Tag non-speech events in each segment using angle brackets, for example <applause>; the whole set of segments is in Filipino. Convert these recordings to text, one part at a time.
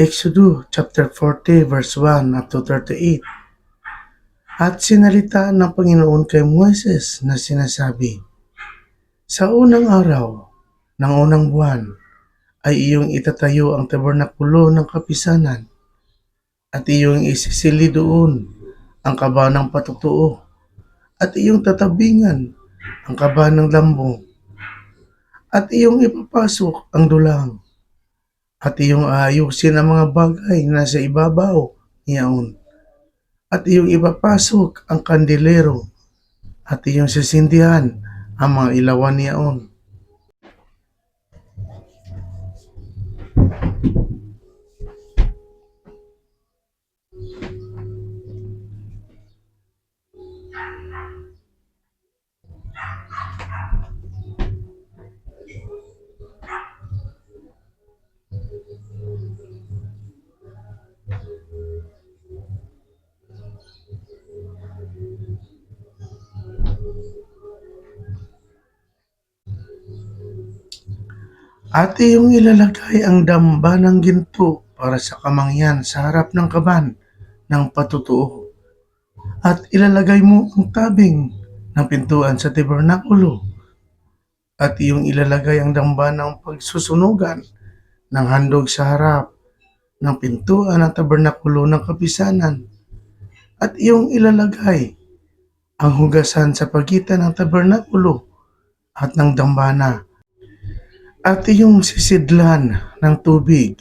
Exodus chapter 40 verse 1 up to 38. At sinalita ng Panginoon kay Moises na sinasabi, Sa unang araw ng unang buwan ay iyong itatayo ang tabernakulo ng kapisanan at iyong isisili doon ang kaba ng patutuo at iyong tatabingan ang kaba ng lambong at iyong ipapasok ang dulang at iyong aayusin ang mga bagay na sa ibabaw niyaon at iyong ipapasok ang kandilero at iyong sisindihan ang mga ilawan niyaon. At iyong ilalagay ang damba ng ginto para sa kamangyan sa harap ng kaban ng patutuo. At ilalagay mo ang tabing ng pintuan sa tabernakulo. At iyong ilalagay ang damba ng pagsusunugan ng handog sa harap ng pintuan ng tabernakulo ng kapisanan. At iyong ilalagay ang hugasan sa pagitan ng tabernakulo at ng dambana at iyong sisidlan ng tubig.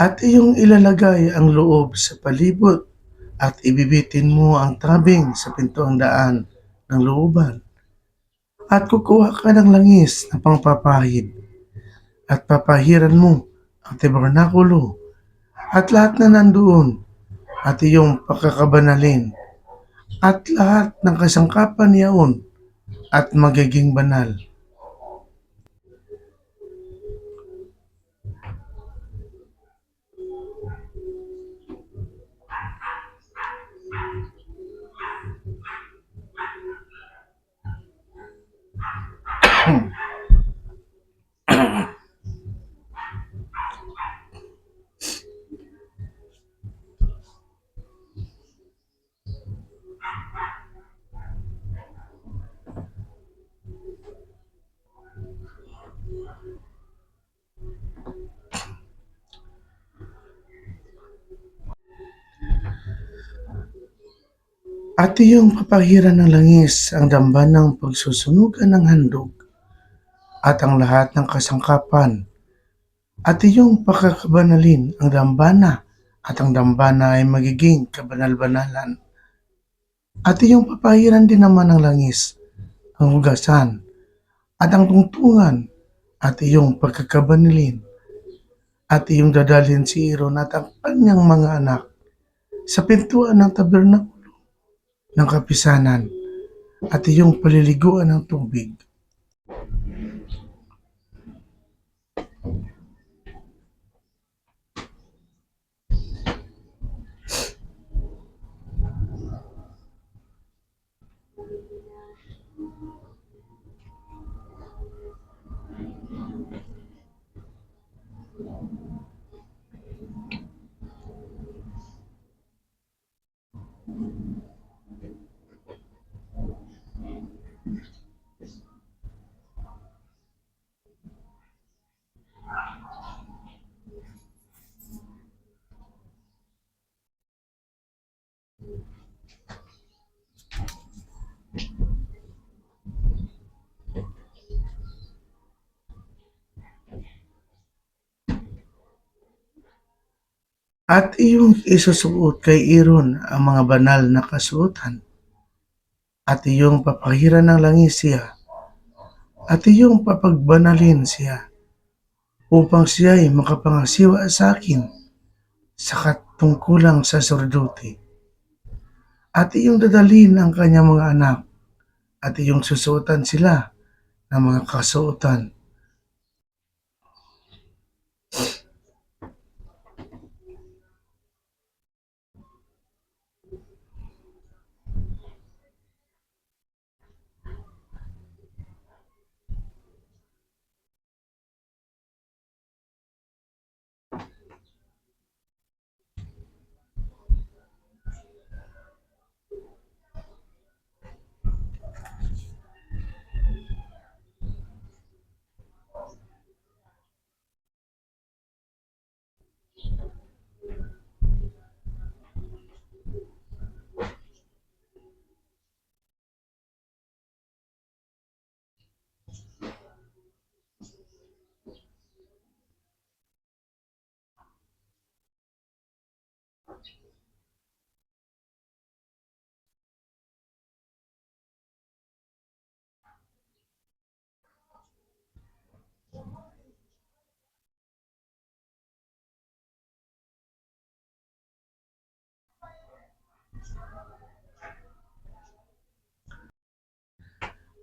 At iyong ilalagay ang loob sa palibot at ibibitin mo ang tabing sa pintuang daan ng looban. At kukuha ka ng langis na pangpapahid at papahiran mo ang tabernakulo at lahat na nandoon at iyong pakakabanalin at lahat ng kasangkapan niyaon at magiging banal. At iyong papahiran ng langis ang damba ng pagsusunugan ng handog at ang lahat ng kasangkapan. At iyong pakakabanalin ang dambana at ang dambana ay magiging kabanal-banalan. At iyong papahiran din naman ng langis ang hugasan at ang tungtungan at iyong pagkakabanalin. At iyong dadalhin si Aaron at ang kanyang mga anak sa pintuan ng tabernakulo ng kapisanan at iyong paliliguan ng tubig. At iyong isusuot kay Aaron ang mga banal na kasuotan. At iyong papahiran ng langis siya. At iyong papagbanalin siya upang siya ay makapangasiwa sa akin sa katungkulang saserdote. At iyong dadalhin ang kanyang mga anak at iyong susuotan sila ng mga kasuotan.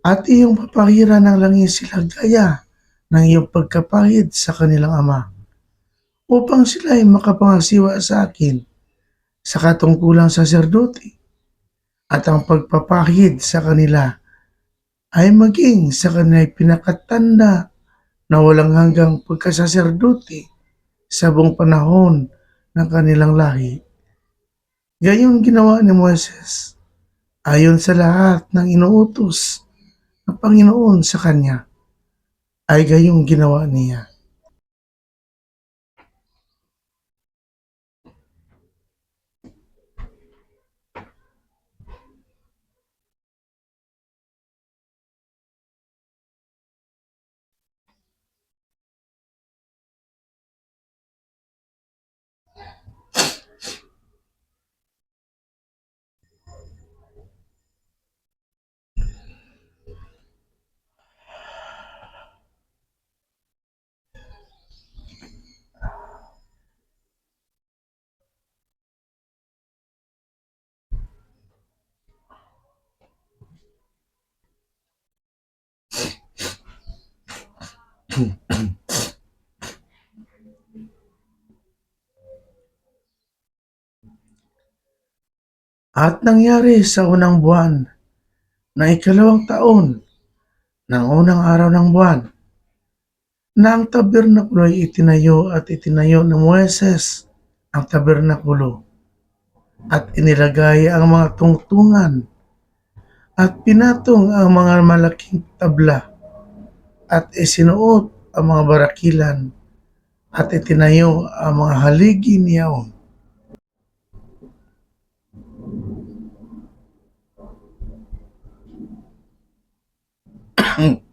At iyong papahiran ng langis sila gaya ng iyong pagkapahid sa kanilang ama upang sila ay makapangasiwa sa akin sa katungkulang saserdote at ang pagpapahid sa kanila ay maging sa kanila ay pinakatanda na walang hanggang pagkasaserdote sa buong panahon ng kanilang lahi. Gayon ginawa ni Moises ayon sa lahat ng inuutos ng Panginoon sa kanya ay gayong ginawa niya. <clears throat> At nangyari sa unang buwan na ikalawang taon ng unang araw ng buwan na ang tabernakulo ay itinayo at itinayo ng Moises ang tabernakulo at inilagay ang mga tungtungan at pinatong ang mga malaking tabla at isinuot ang mga barakilan at itinayo ang mga haligi niyaon. <clears throat>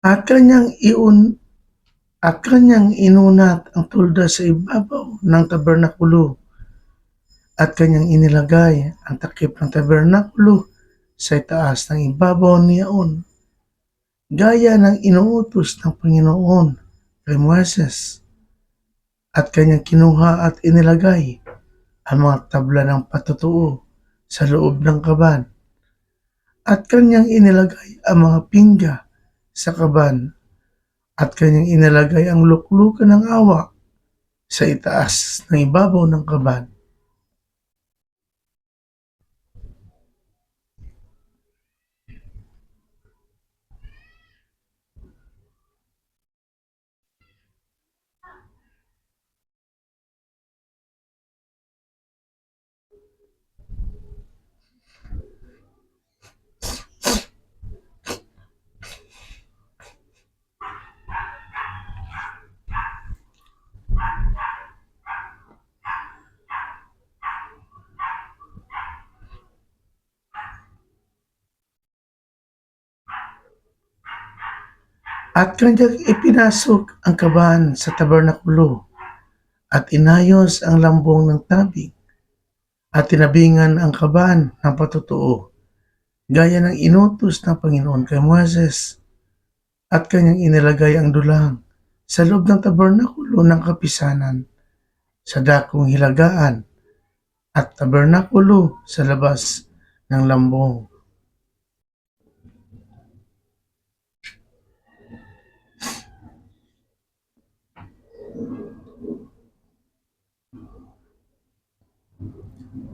At kanyang iun at kanyang inunat ang tulda sa ibabaw ng tabernakulo at kanyang inilagay ang takip ng tabernakulo sa itaas ng ibabaw niyaon gaya ng inuutos ng Panginoon kay Moises at kanyang kinuha at inilagay ang mga tabla ng patutuo sa loob ng kaban at kanyang inilagay ang mga pingga sa kaban at kanyang inilagay ang luklukan ng awa sa itaas ng ibabaw ng kaban. At kanyang ipinasok ang kaban sa tabernakulo at inayos ang lambong ng tabing at tinabingan ang kaban ng patutuo gaya ng inutos ng Panginoon kay Moises at kanyang inilagay ang dulang sa loob ng tabernakulo ng kapisanan sa dakong hilagaan at tabernakulo sa labas ng lambong.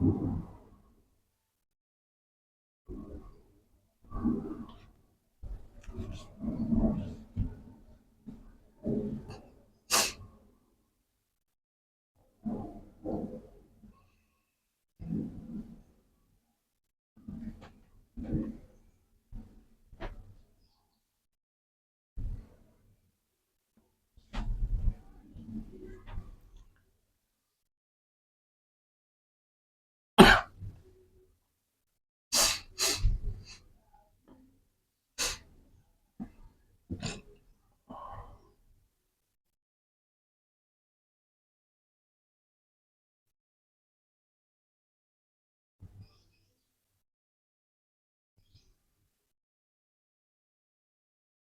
Mm-hmm.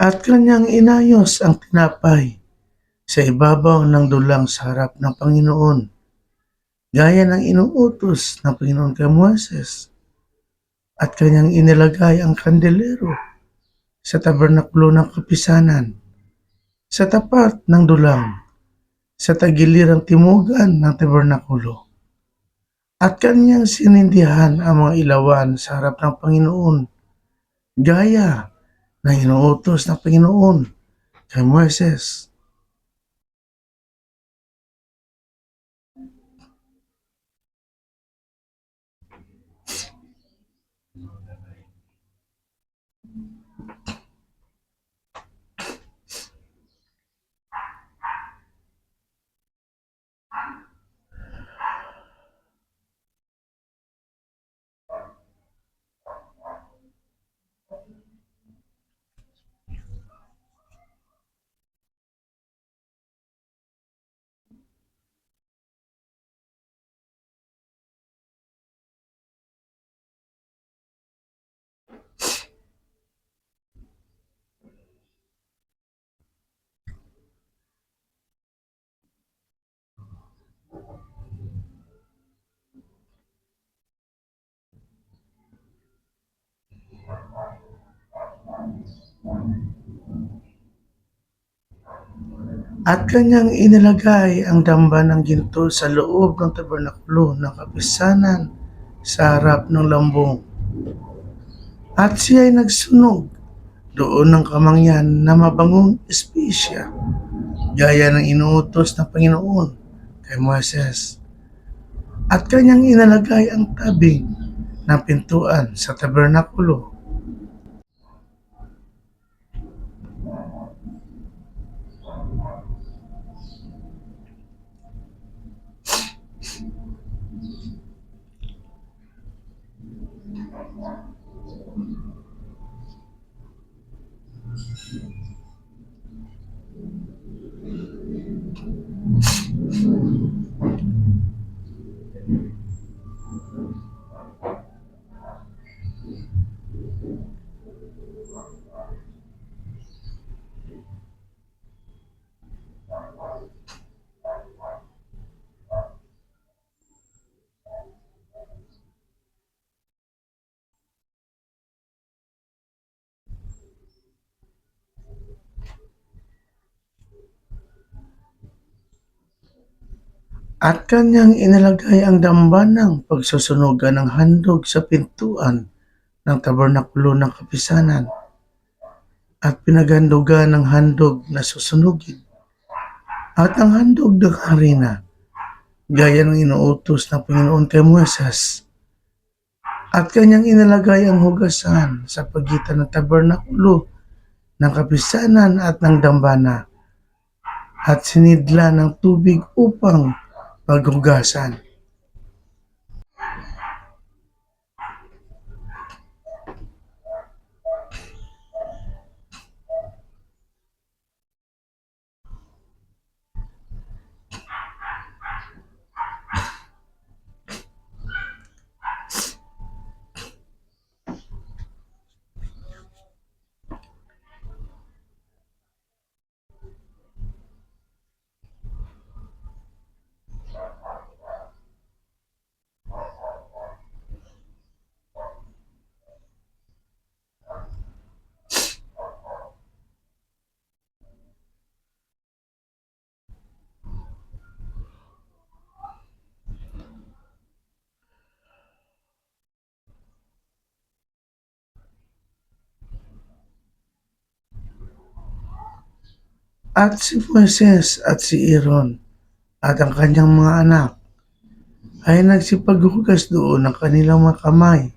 At kanyang inayos ang tinapay sa ibabaw ng dulang sa harap ng Panginoon, gaya ng inuutos ng Panginoon kay Moises. At kanyang inilagay ang kandelero sa tabernakulo ng kapisanan, sa tapat ng dulang, sa tagilirang timugan ng tabernakulo. At kanyang sinindihan ang mga ilawan sa harap ng Panginoon, gaya na inuutos ng Panginoon kay Moises. At kanyang inilagay ang damba ng ginto sa loob ng tabernakulo ng kapisanan sa harap ng lambong. At siya ay nagsunog doon ng kamangyan na mabangong espesya, gaya ng inuutos ng Panginoon kay Moises. At kanyang inalagay ang tabing ng pintuan sa tabernakulo At kanyang inilagay ang damba ng pagsusunugan ng handog sa pintuan ng tabernakulo ng kapisanan at pinaghandugan ng handog na susunugin. At ang handog ng harina gaya ng inuutos ng Panginoon kay Moises at kanyang inilagay ang hugasan sa pagitan ng tabernakulo ng kapisanan at ng dambana at sinidla ng tubig upang paghugasan. At si Moises at si Aaron at ang kanyang mga anak ay nagsipaghugas doon ng kanilang mga kamay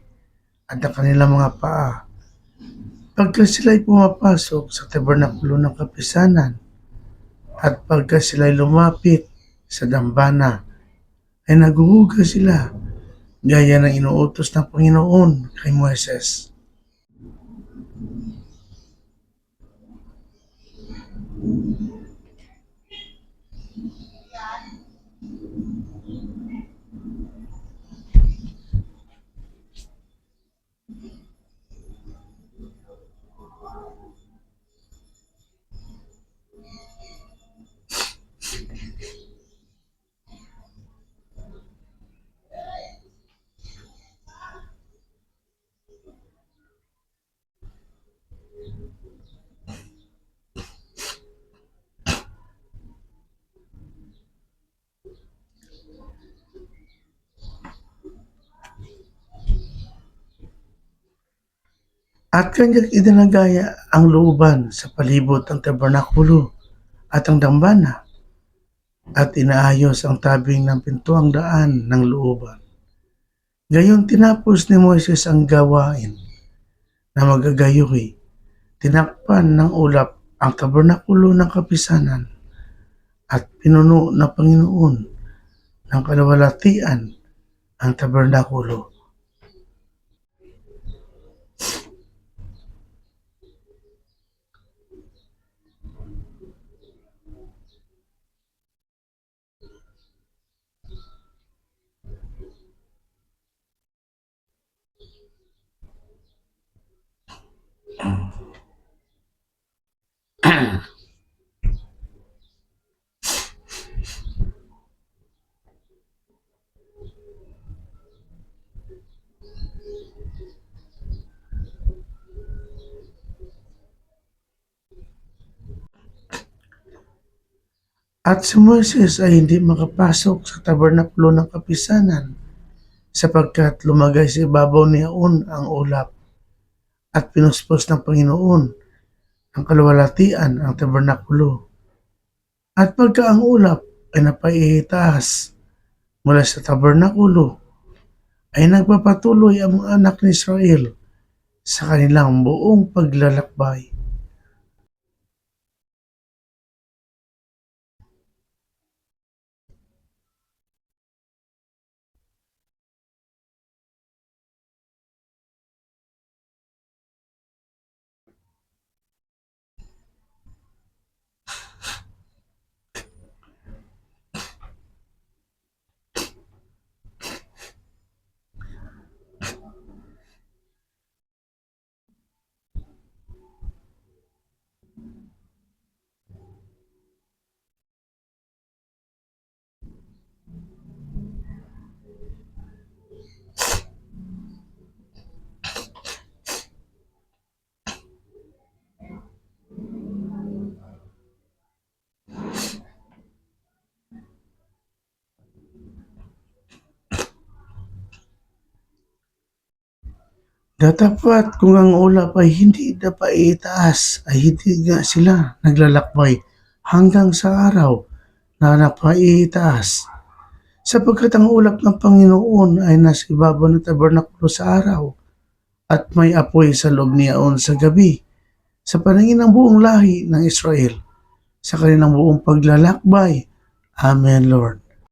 at ang kanilang mga paa. Pagka sila'y pumapasok sa tabernakulo ng kapisanan at pagka sila'y lumapit sa dambana ay naghuhugas sila gaya ng inuutos ng Panginoon kay Moises. At kanyang idinagaya ang looban sa palibot ng tabernakulo at ang dambana at inaayos ang tabing ng pintuang daan ng looban. Gayon tinapos ni Moises ang gawain na magagayoy. Tinakpan ng ulap ang tabernakulo ng kapisanan at pinuno ng Panginoon ng kalawalatian ang tabernakulo. At si Moises ay hindi makapasok sa tabernakulo ng kapisanan sapagkat lumagay sa ibabaw ni Aon ang ulap at pinuspos ng Panginoon ang kaluwalhatian ang tabernakulo. At pagka ang ulap ay napaihitaas mula sa tabernakulo, ay nagpapatuloy ang mga anak ni Israel sa kanilang buong paglalakbay. Datapat kung ang ulap ay hindi napaitaas ay hindi nga sila naglalakbay hanggang sa araw na napaitaas. Sapagkat ang ulap ng Panginoon ay nasa ibabaw ng tabernakulo sa araw at may apoy sa loob niyaon sa gabi sa paningin ng buong lahi ng Israel sa kanilang buong paglalakbay. Amen, Lord.